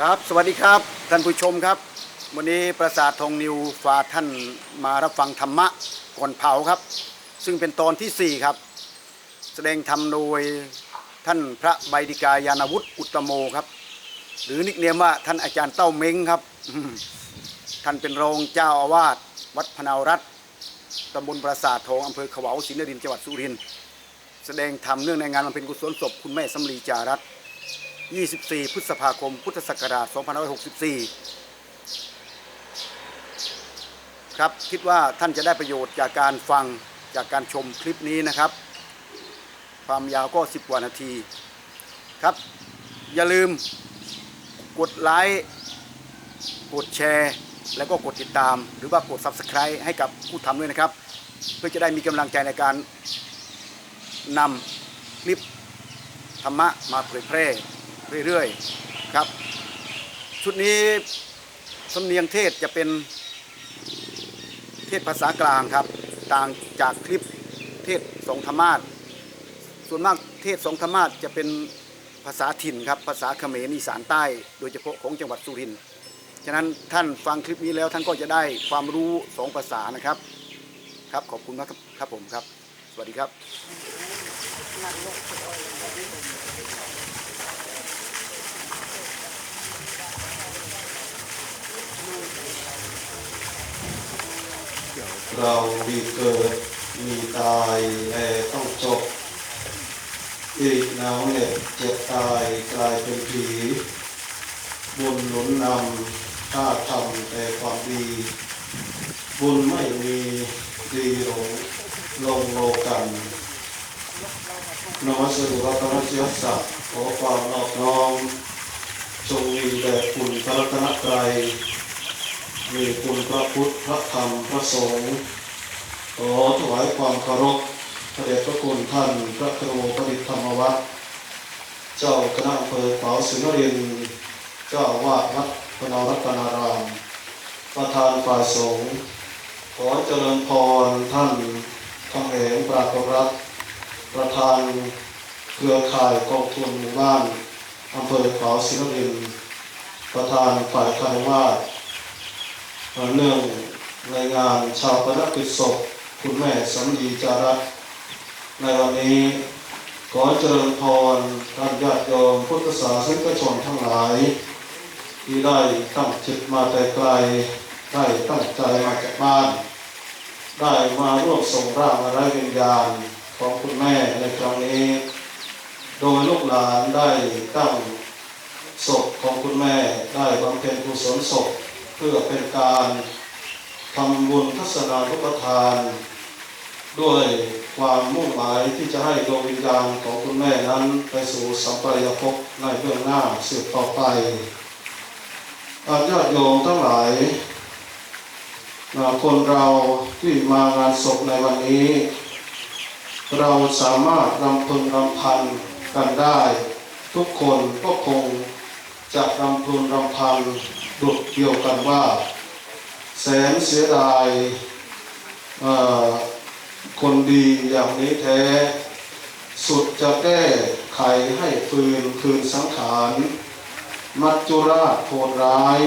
ครับ สวัสดีครับ ท่านผู้ชมครับ วันนี้ประสาททองนิวฝากท่านมารับฟังธรรมะก่อนเผาครับ ซึ่งเป็นตอนที่ 4 ครับ แสดงธรรมโดยท่านพระใบดิกายานวุฒิอุตโมครับ หรือนิกเนียมว่าท่านอาจารย์เต้าเม้งครับ ท่านเป็นรองเจ้าอาวาสวัดพนาวรัตน์ตำบลปราสาททองอำเภอขวาวศรีนครินทร์จังหวัดสุรินทร์แสดงธรรมเนื่องในงานบำเพ็ญกุศลศพคุณแม่สำลีจารัตน์ 24 พฤษภาคม พุทธศักราช 2564 ครับ คิดว่าท่านจะได้ประโยชน์จากการฟังจากการชมคลิปนี้นะครับ ความยาวก็ 10 กว่านาทีครับ อย่าลืมกดไลค์กดแชร์แล้วก็กดติดตาม หรือว่ากด Subscribe ให้กับผู้ทำด้วยนะครับ เพื่อจะได้มีกำลังใจในการนำคลิปธรรมะมาเผยแพร่ เรื่อยๆครับ ชุดนี้สำเนียงเทศจะเป็นเทศภาษากลางครับ ต่างจากคลิปเทศสงธรรมาสส่วนมากเทศสงธรรมาสจะเป็นภาษาถิ่นครับ ภาษาเขมรอีสานใต้ โดยเฉพาะของจังหวัดสุรินทร์ฉะนั้นท่านฟังคลิปนี้แล้วท่านก็จะได้ความรู้สองภาษานะครับ ครับขอบคุณมากครับครับผมครับ สวัสดีครับ เรามีเกิดมีตายแต่ต้องจบอีกหนาวเหน็บเจ็บตายกลายเป็นผีบุญหนุนนำถ้าทำแต่ความดี บุญไม่มีดีหลงลงโลกันนมัสดุรัตนเชียสัตว์ขอความนอบน้อมจงมีแด่คุณพระรัตนตรัย มีคุณพระพุทธ พระธรรม พระสงฆ์ขอถวายความเคารพพระเดชพระคุณท่านพระครูประดิษฐ์ธรรมวัฒน์เจ้าคณะอำเภอขวาวสินรินเจ้าวาดวัดพนารัตนาราม ประธานฝ่ายสงฆ์ขอเจริญพรท่านคำเหงปรากฏรัตน์ประธานเครือข่ายกองทุนหมู่บ้านอำเภอขวาวสินรินประธานฝ่ายคารวาส เนื่องในงานชาวพนักกิจศพคุณแม่สำลีจารัตน์ในวันนี้ขอเจริญพรท่านญาติโยมพุทธศาสนิกชนทั้งหลาย ที่ได้ตั้งจิตมาแต่ไกลได้ตั้งใจมาจากบ้าน ได้มาร่วมส่งร่างมาไร้วิญญาณของคุณแม่ในครั้งนี้ โดยลูกหลานได้ตั้งศพของคุณแม่ได้บำเพ็ญกุศลศพ เพื่อเป็นการทำบุญทัศนาทุปทาน ด้วยความมุ่งหมายที่จะให้ดวงวิญญาณของคุณแม่นั้นไปสู่สัมปรายภพในเบื้องหน้าสืบต่อไปอาญาติโยมทั้งหลายคนเราที่มางานศพในวันนี้ เราสามารถรำพึงรำพันกันได้ ทุกคนก็คงจะรำพึงรำพัน ดุดเดียวกันว่า แสนเสียดายคนดีอย่างนี้แท้ สุดจะแก้ไขให้ฟืนคืนสังขาร มัจจุราชโหดร้าย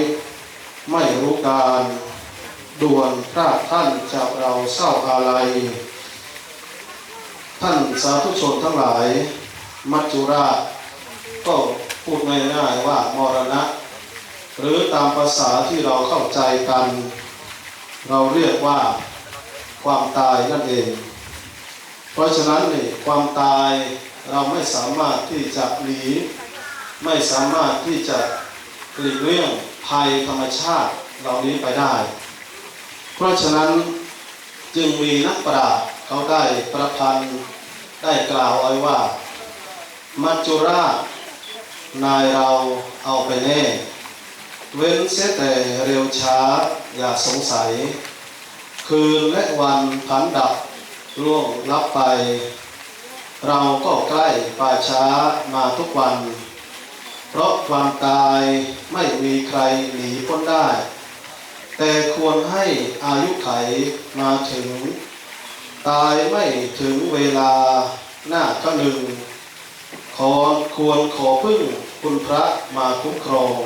ไม่รู้การด่วนพรากท่านจากเราเศร้าอาลัย ท่านสาธุชนทั้งหลาย มัจจุราชก็พูดง่ายๆว่ามรณะ หรือตามภาษาที่เราเข้าใจกัน เราเรียกว่าความตายนั่นเอง เพราะฉะนั้นนี่ความตายเราไม่สามารถที่จะหนีไม่สามารถที่จะหลีกเลี่ยงภัยธรรมชาติเหล่านี้ไปได้ เพราะฉะนั้นจึงมีนักปราชญ์เขาได้ประพันธ์ได้กล่าวไว้ว่า มัจจุราชนายเราเอาไปแน่ เว้นเสียแต่เร็วช้าอย่าสงสัย คืนและวันผันดับล่วงลับไป เราก็ใกล้ป่าช้ามาทุกวัน เพราะความตายไม่มีใครหนีพ้นได้ แต่ควรให้อายุไขมาถึง ตายไม่ถึงเวลาหน้าก็หนึ่งขอควรขอพึ่งคุณพระมาคุ้มครอง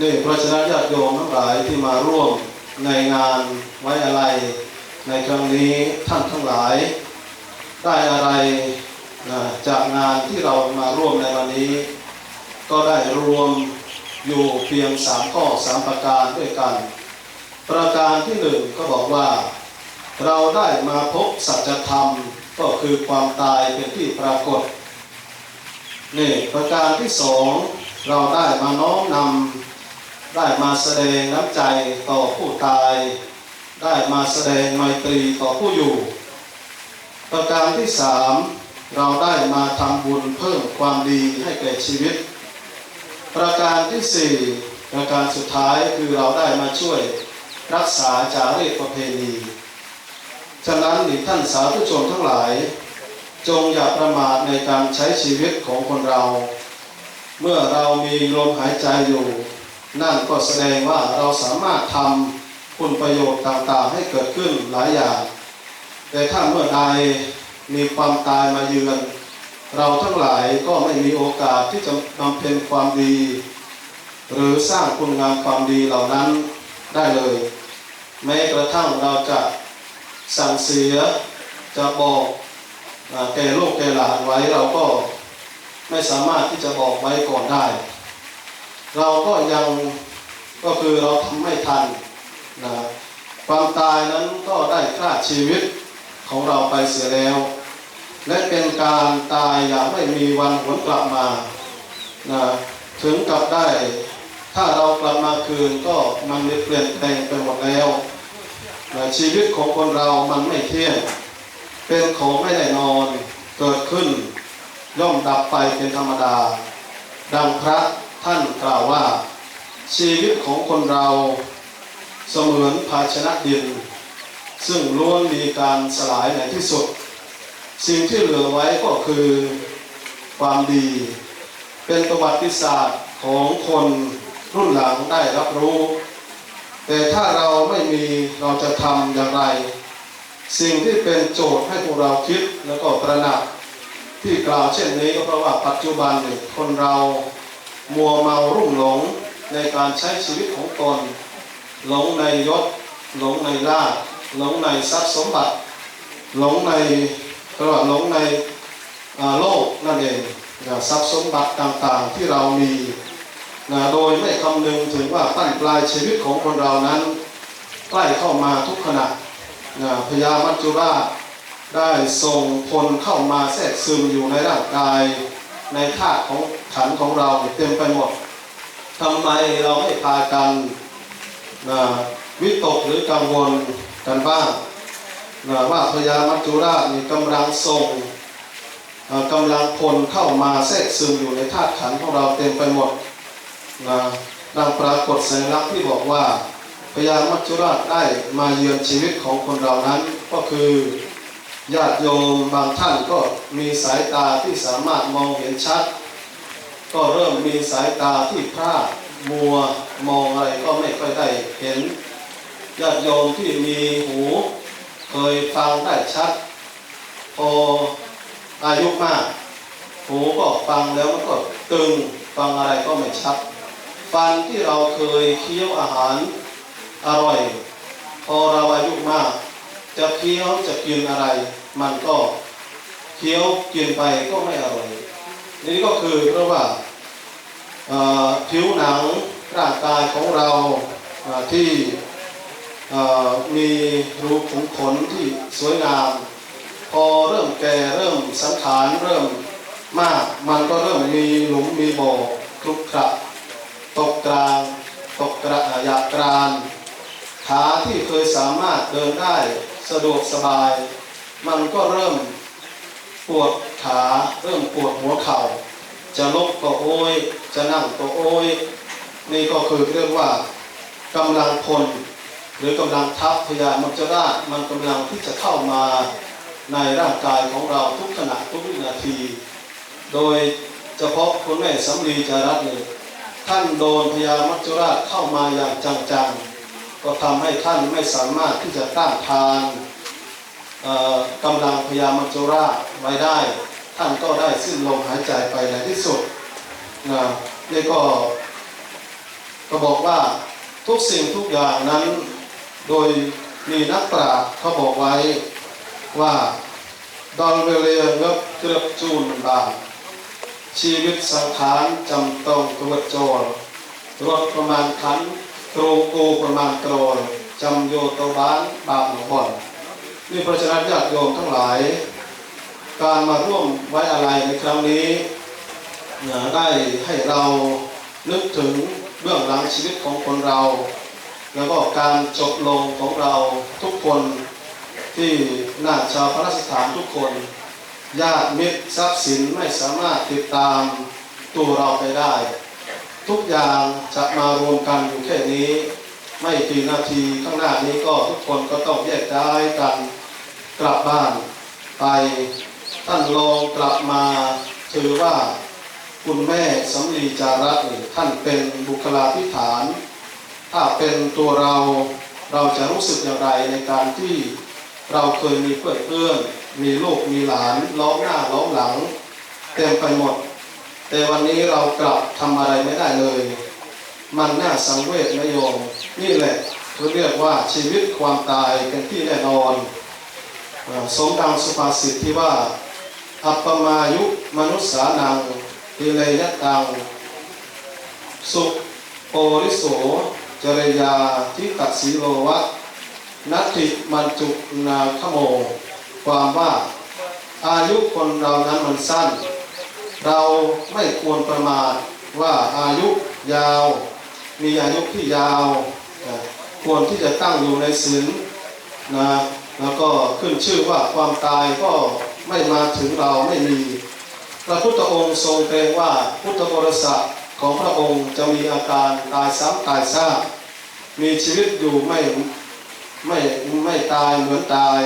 นี่เพราะฉะนั้นญาติโยมทั้งหลายที่มาร่วมในงานไว้อะไร ในครั้งนี้ท่านทั้งหลาย ได้อะไรจากงานที่เรามาร่วมในวันนี้ ก็ได้รวมอยู่เพียงสามข้อสามประการด้วยกัน ประการที่หนึ่งก็บอกว่า เราได้มาพบสัจธรรมก็คือความตายเป็นที่ปรากฏนี่ประการที่สองเราได้มาน้อมนำ ได้มาแสดงน้ำใจต่อผู้ตาย ได้มาแสดงไมตรีต่อผู้อยู่ ประการที่สามเราได้มาทำบุญเพิ่มความดีให้แก่ชีวิต ประการที่สี่ประการสุดท้ายคือเราได้มาช่วยรักษาจารีตประเพณีฉะนั้นท่านสาธุชนทั้งหลาย จงอย่าประมาทในการใช้ชีวิตของคนเรา เมื่อเรามีลมหายใจอยู่ นั่นก็แสดงว่าเราสามารถทำคุณประโยชน์ต่างๆให้เกิดขึ้นหลายอย่าง แต่ถ้าเมื่อใดมีความตายมาเยือน เราทั้งหลายก็ไม่มีโอกาสที่จะบำเพ็ญความดี หรือสร้างคุณงามความดีเหล่านั้นได้เลย แม้กระทั่งเราจะสั่งเสียจะบอกแก่ลูกแก่หลานไว้เราก็ไม่สามารถที่จะบอกไว้ก่อนได้ เราก็ยังก็คือเราทำไม่ทันนะความตายนั้นก็ได้ฆ่าชีวิตของเราไปเสียแล้ว และเป็นการตายอย่างไม่มีวันหวนกลับมานะถึงกับได้ ถ้าเรากลับมาคืนก็มันเปลี่ยนแปลงไปหมดแล้วนะชีวิตของคนเรามันไม่เที่ยงเป็นของไม่แน่นอนเกิดขึ้น ย่อมดับไปเป็นธรรมดา ดังพระ ท่านกล่าวว่า ชีวิตของคนเราเสมือนภาชนะดิน ซึ่งล้วนมีการสลายในที่สุด สิ่งที่เหลือไว้ก็คือความดี เป็นประวัติศาสตร์ของคนรุ่นหลังได้รับรู้ แต่ถ้าเราไม่มีเราจะทำอย่างไร สิ่งที่เป็นโจทย์ให้พวกเราคิดแล้วก็ตระหนักที่กล่าวเช่นนี้ก็เพราะว่าปัจจุบันนี่คนเรา มัวเมารุ่มหลงในการใช้ชีวิตของตน หลงในยศ หลงในลาภหลงในทรัพย์สมบัติ หลงในตลอดหลงในโลกนั่นเองทรัพย์สมบัติต่างๆที่เรามีนะโดยไม่คำนึงถึงว่าตั้นปลายชีวิตของคนเรานั้น ใกล้เข้ามาทุกขณะนะพญามัจจุราชได้ส่งพลเข้ามาแทรกซึมอยู่ในร่างกาย ในธาตุของขันของเราเต็มไปหมดทำไมเราไม่พากันนะวิตกหรือกังวลกันบ้างนะว่าพญามัจจุราชมีกำลังส่งกำลังพลเข้ามาแทรกซึมอยู่ในธาตุขันของเราเต็มไปหมดนะดังปรากฏสัญลักษณ์ที่บอกว่าพญามัจจุราชได้มาเยือนชีวิตของคนเรานั้นก็คือ ญาติโยมบางท่านก็มีสายตาที่สามารถมองเห็นชัด ก็เริ่มมีสายตาที่พร่ามัวมองอะไรก็ไม่ค่อยได้เห็นญาติโยมที่มีหูเคยฟังได้ชัด พออายุมาก หูก็ฟังแล้วมันก็ตึงฟังอะไรก็ไม่ชัด ฟันที่เราเคยเคี้ยวอาหารอร่อย พอเราอายุมาก จะเคี้ยวจะกินอะไร มันก็เคี้ยวกินไปก็ไม่อร่อยนี่ก็คือเพราะว่าผิวหนังร่างกายของเราที่มีรูขุมขนที่สวยงาม พอเริ่มแก่เริ่มสังขารเริ่มมาก มันก็เริ่มมีหลุมมีบ่อคลุกคระตกกลางตกกระหยาบกรานขาที่เคยสามารถเดินได้ สะดวกสบาย มันก็เริ่มปวดขาเริ่มปวดหัวเข่า จะลุกก็โอยจะนั่งก็โอยนี่ก็คือเรียกว่ากำลังพล หรือกำลังทัพพยามัจจราชมันกำลังที่จะเข้ามาในร่างกายของเราทุกขณะทุกวินาที โดยเฉพาะคุณแม่สำลีจารัตน์นี่ยท่านโดนพยามัจจุราชเข้ามาอย่างจังๆ ก็ทำให้ท่านไม่สามารถที่จะต้านทานกำลังพยามัจจุราชไว้ได้ ท่านก็ได้สิ้นลมหายใจไปในที่สุดนะนี่ก็ก็บอกว่าทุกสิ่งทุกอย่างนั้นโดยมีนักปราชญ์เขาบอกไว้ว่าดอนเวเลียงบเกือบจูนบางชีวิตสังขารจำต้องตัวโจรรถประมาณคัน โตรกูประมาณโตรจำโยตบ้านบาปหนองบ่อนนี่เพราะฉะนั้นญาติโยมทั้งหลาย การมาร่วมไว้อะไรในครั้งนี้ได้ให้เรานึกถึงเบื้องหลังชีวิตของคนเรา แล้วก็การจบลงของเราทุกคนที่หน้าชาวพระราชฐานทุกคน ญาติมิตรทรัพย์สินไม่สามารถติดตามตัวเราไปได้ ทุกอย่างจะมารวมกันอยู่แค่นี้ ไม่กี่นาทีข้างหน้านี้ก็ทุกคนก็ต้องแยกย้ายกันกลับบ้านไปท่านลองกลับมาถือว่าคุณแม่สำลีจาระนี่ท่านเป็นบุคลาธิฐาน ถ้าเป็นตัวเราเราจะรู้สึกอย่างไรในการที่เราเคยมีเพื่อนเพื่อนมีลูกมีหลานล้อมหน้าล้อมหลัง เต็มไปหมด แต่วันนี้เรากลับทำอะไรไม่ได้เลย มันน่าสังเวชนะโยม นี่แหละเขาเรียกว่าชีวิตความตายเป็นที่แน่นอนสมดังสุภาษิตที่ว่า อัปปมายุมนุษสานังกิเลยตัง สุโปริโสจริยาทิตัสีโลวะนัตถิมันจุนาขโม ความว่าอายุคนเรานั้นมันสั้น เราไม่ควรประมาทว่าอายุยาว มีอายุที่ยาว ควรที่จะตั้งอยู่ในศีลนะแล้วก็ขึ้นชื่อว่าความตายก็ไม่มาถึงเราไม่มี พระพุทธองค์ทรงเกรงว่าพุทธบริษัทของพระองค์จะมีอาการตายซ้ำตายซากมีชีวิตอยู่ไม่ไม่ไม่ตายเหมือนตาย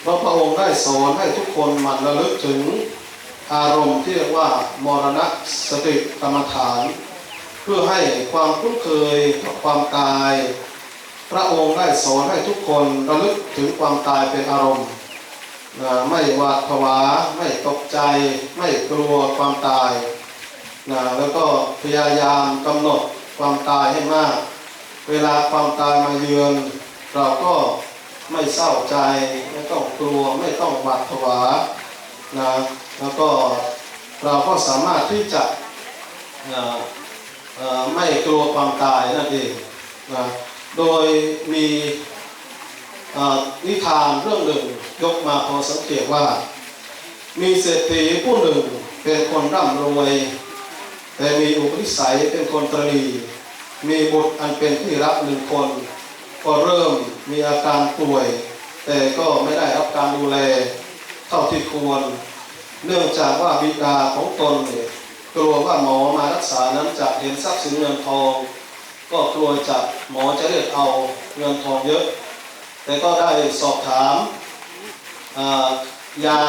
เพราะพระองค์ได้สอนให้ทุกคนหมั่นระลึกถึง อารมณ์ที่เรียกว่ามรณะสติกรรมฐาน เพื่อให้ความคุ้นเคยกับความตาย พระองค์ได้สอนให้ทุกคนระลึกถึงความตายเป็นอารมณ์นะไม่หวาดผวา ไม่ตกใจ ไม่กลัวความตายนะแล้วก็พยายามกำหนดความตายให้มาก เวลาความตายมาเยือนเราก็ไม่เศร้าใจ ไม่ต้องกลัวไม่ต้องหวาดผวา นะแล้วก็เราก็สามารถที่จะนะไม่กลัวความตายนั่นเองนะโดยมีนิทานเรื่องหนึ่งยกมาพอสังเกตว่า มีเศรษฐีผู้หนึ่งเป็นคนร่ำรวย แต่มีอุปนิสัยเป็นคนตรีมีบุตรอันเป็นที่รักหนึ่งคน ก็เริ่มมีอาการป่วย แต่ก็ไม่ได้รับการดูแล ท่าที่ควร เนื่องจากว่าบิดาของตนเนี่ยกลัวว่าหมอมารักษานั้นจะเห็นทรัพย์สินเงินทอง ก็กลัวจะหมอจะเรียกเอาเงินทองเยอะ แต่ก็ได้สอบถามยา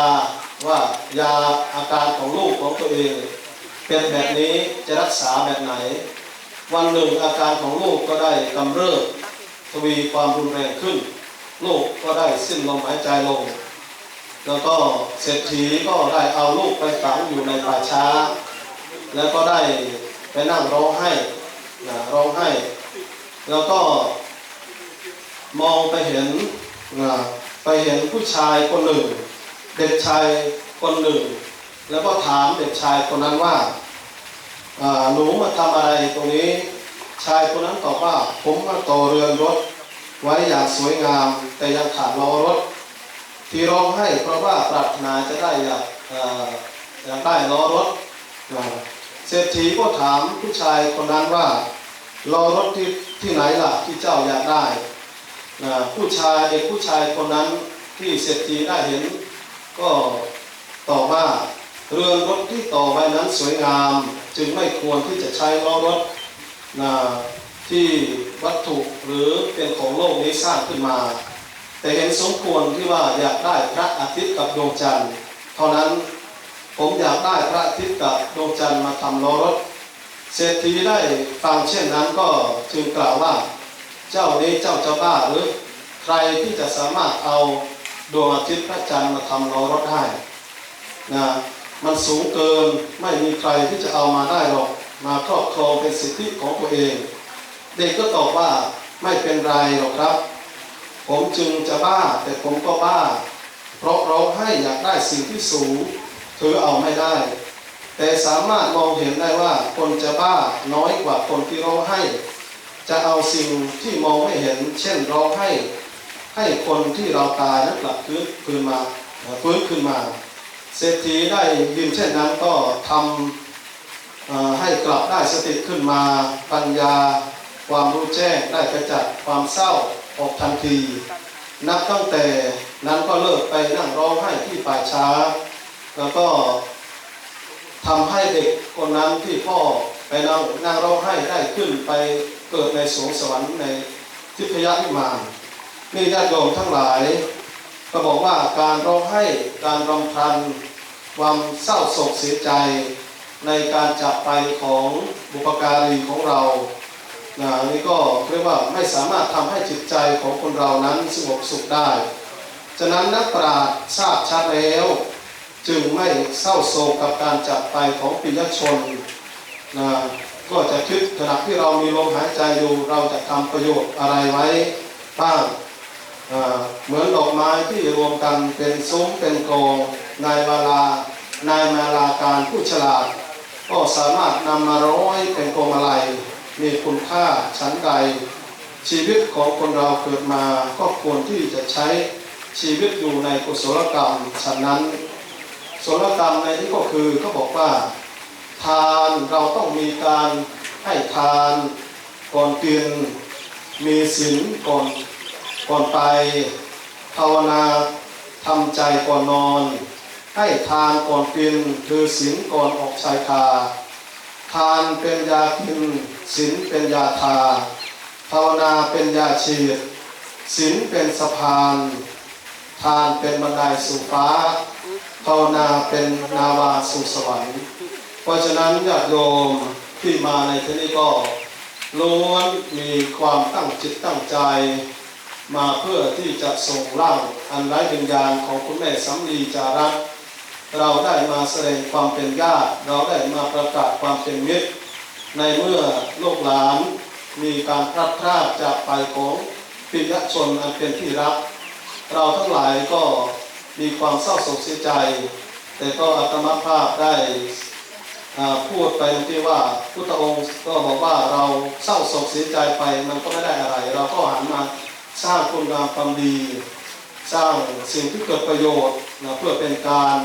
ว่ายาอาการของลูกของตัวเอง เป็นแบบนี้จะรักษาแบบไหน วันหนึ่งอาการของลูกก็ได้กำเริบทวีความรุนแรงขึ้น ลูกก็ได้สิ้นลมหายใจลง แล้วก็เศรษฐีก็ได้เอาลูกไปฝังอยู่ในป่าช้า แล้วก็ได้ไปนั่งร้องไห้นะร้องไห้ แล้วก็มองไปเห็นนะไปเห็นผู้ชายคนหนึ่ง เด็กชายคนหนึ่ง แล้วก็ถามเด็กชายคนนั้นว่าอ่าหนูมาทำอะไรตรงนี้ ชายคนนั้นตอบว่าผมมาต่อเรือนรถ ไว้อย่างสวยงามแต่ยังขาดล้อรถ ที่ร้องให้เพราะว่าปรารถนาจะได้อยากเอ่ออยากได้ล้อรถเศรษฐีก็ถามผู้ชายคนนั้นว่าล้อรถที่ที่ไหนล่ะที่เจ้าอยากได้ผู้ชายเด็กผู้ชายคนนั้นที่เศรษฐีได้เห็น ก็ตอบว่าเรือนรถที่ต่อไว้นั้นสวยงาม จึงไม่ควรที่จะใช้ล้อรถนะที่วัตถุหรือเป็นของโลกนี้สร้างขึ้นมา แต่เห็นสมควรที่ว่าอยากได้พระอาทิตย์กับดวงจันทร์เท่านั้นผมอยากได้พระอาทิตย์กับดวงจันทร์มาทำล้อรถ เศรษฐีได้ฟังเช่นนั้นก็จึงกล่าวว่า เจ้านี้เจ้าจะบ้าหรือใครที่จะสามารถเอาดวงอาทิตย์พระจันทร์มาทำล้อรถได้นะมันสูงเกินไม่มีใครที่จะเอามาได้หรอกมาครอบครองเป็นสิทธิของตัวเอง เด็กก็ตอบว่าไม่เป็นไรหรอกครับ ผมจึงจะบ้าแต่ผมก็บ้า เพราะร้องไห้อยากได้สิ่งที่สูงเธอเอาไม่ได้ แต่สามารถมองเห็นได้ว่าคนจะบ้าน้อยกว่าคนที่ร้องไห้ จะเอาสิ่งที่มองไม่เห็น เช่นร้องไห้ ให้คนที่เราตายนั้นกลับคืนคืนมาฟื้นขึ้นมา เศรษฐีได้ยินเช่นนั้นก็ทำให้กลับได้สติขึ้นมาปัญญา ความรู้แจ้งได้กระจัดความเศร้า ออกทันที นับตั้งแต่นั้นก็เลิกไปนั่งร้องไห้ที่ป่าช้า แล้วก็ทำให้เด็กคนนั้นที่พ่อไปนั่งนั่งร้องไห้ได้ขึ้นไปเกิดในสวงสวรรค์ในทิพยวิมานนี่ญาติโยมทั้งหลายก็บอกว่าการร้องไห้การรำพันความเศร้าโศกเสียใจในการจากไปของบุปการีของเรา นะนี่ก็เรียกว่าไม่สามารถทำให้จิตใจของคนเรานั้นสงบสุขได้ ฉะนั้นนักปราชญ์ทราบชัดแล้ว จึงไม่เศร้าโศกกับการจากไปของปิยชนนะก็จะคิดขณะที่เรามีลมหายใจอยู่เราจะทำประโยชน์อะไรไว้บ้างเหมือนดอกไม้ที่รวมกันเป็นซุ้มเป็นกองนายวาลานายมาลาการผู้ฉลาด ก็สามารถนำมาร้อยเป็นกองอะไร มีคุณค่าชั้นใด ชีวิตของคนเราเกิดมาก็ควรที่จะใช้ชีวิตอยู่ในกุศลกรรมฉะนั้นกุศลกรรมในที่ก็คือเขาบอกว่า ทานเราต้องมีการให้ทานก่อนกินมีศีลก่อนก่อนไป ภาวนาทำใจก่อนนอน ให้ทานก่อนกินคือศีลก่อนออกชายคา ทานเป็นยากินศีลเป็นยาทา ภาวนาเป็นยาฉีดศีลเป็นสะพาน ทานเป็นบันไดสู่ฟ้า ภาวนาเป็นนาวาสู่สวรรค์เพราะฉะนั้นญาติโยมที่มาในที่นี้ก็ล้วนมีความตั้งจิตตั้งใจ มาเพื่อที่จะส่งร่างอันไร้วิญญาณของคุณแม่สำลีจารัก เราได้มาแสดงความเป็นญาติเราได้มาประกาศความเป็นมิตร ในเมื่อโลกหลานมีการพลัดพรากจากไปของปิยชนอันเป็นที่รัก เราทั้งหลายก็มีความเศร้าโศกเสียใจ แต่ก็อาตมาภาพได้พูดไปเมื่ว่าพุทธองค์ก็บอกว่าเราเศร้าโศกเสียใจไปมันก็ไม่ได้อะไร เราก็หันมาสร้างคุณงามความดี สร้างสิ่งที่เกิดประโยชน์นะเพื่อเป็นการ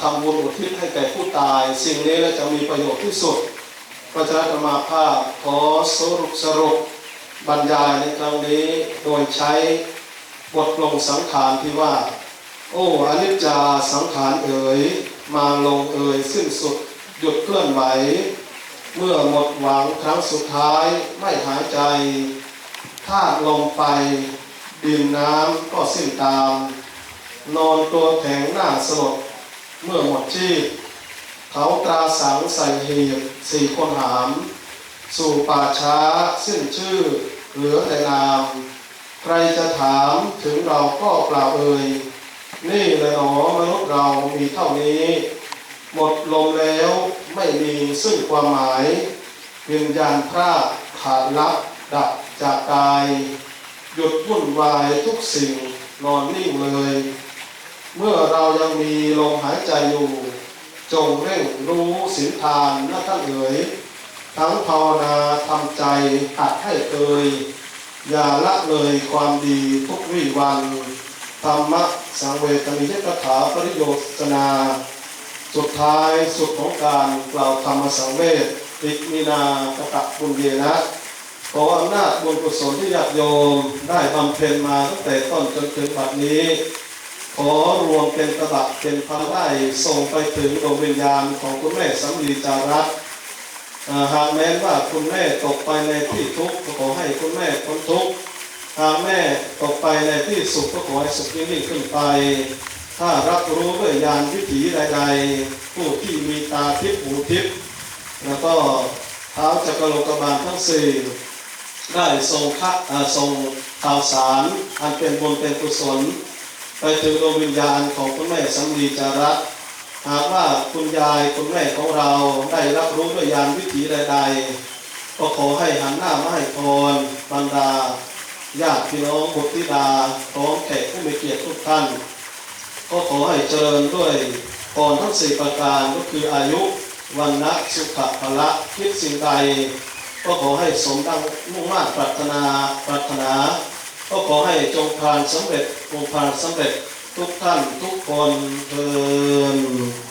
ทำบุญอุทิศให้แก่ผู้ตาย สิ่งนี้แล้วจะมีประโยชน์ที่สุดพระเจ้าธรรมาภาพขอสรุปสรุปบรรยายในครั้งนี้โดยใช้บทลงสังขารที่ว่า โอ้อนิจจาสังขารเอ๋ยมาลงเอ๋ยสิ้นสุดหยุดเคลื่อนไหว เมื่อหมดหวังครั้งสุดท้ายไม่หายใจธาลมไฟดินน้ำก็สิ้นตาม นอนตัวแข็งหน้าสลด เมื่อหมดชีพเขาตราสังใส่เหีบสี่คนหาม สู่ป่าช้าสิ้นชื่อ เหลือแต่นาม ใครจะถามถึงเราก็เปล่าเอ่ยนี่แหละหนอมนุษย์เรามีเท่านี้ หมดลมแล้วไม่มีซึ่งความหมายวิญญาณพระขาดลับดับจากกาย หยุดวุ่นวายทุกสิ่งนอนนิ่งเลย เมื่อเรายังมีลมหายใจอยู่ จงเร่งรู้สินทานนะท่านเอ๋ยทั้งภาวนาทำใจหัดให้เคยอย่าละเลยความดีทุกวี่วันธรรมะสังเวชนิยกถาปริโยชนา สุดท้ายสุดของการกล่าวธรรมสังเวชติมินากตะบุญเยนะขออำนาจบุญกุศลที่ญาติโยมได้บำเพ็ญมาตั้งแต่ต้นจนถึงบัดนี้ ขอรวมเป็นตบะเป็นพระได้ส่งไปถึงดวงวิญญาณของคุณแม่สำลีจารัตหากแม้นว่าคุณแม่ตกไปในที่ทุกข์ก็ขอให้คุณแม่พ้นทุกข์หากแม่ตกไปในที่สุขก็ขอให้สุขยิ่งขึ้นไป ถ้ารับรู้ด้วยญาณวิถีใดๆ ผู้ที่มีตาทิพย์หูทิพย์แล้วก็เท้าจักรโลกบาลทั้งสี่ได้ทรงคัดอ่าทรงข่าวสาร อันเป็นบุญเป็นกุศล ไปถึงดวงวิญญาณของคุณแม่สำลีจาระหากว่าคุณยายคุณแม่ของเราได้รับรู้ด้วยยานวิถีใดๆก็ขอให้หันหน้ามาให้พรบรรดาญาติพี่น้องบุตรธิดาของแขกผู้มีเกียรติทุกท่าน ก็ขอให้เจริญด้วยพรทั้งสี่ประการก็คืออายุวันนะสุขภละคิดสิ่งใด ก็ขอให้สมดังมุ่งมั่นปรารถนาปรารถนา ก็ขอให้จงผ่านสำเร็จจงผ่านสำเร็จทุกท่านทุกคนเทอ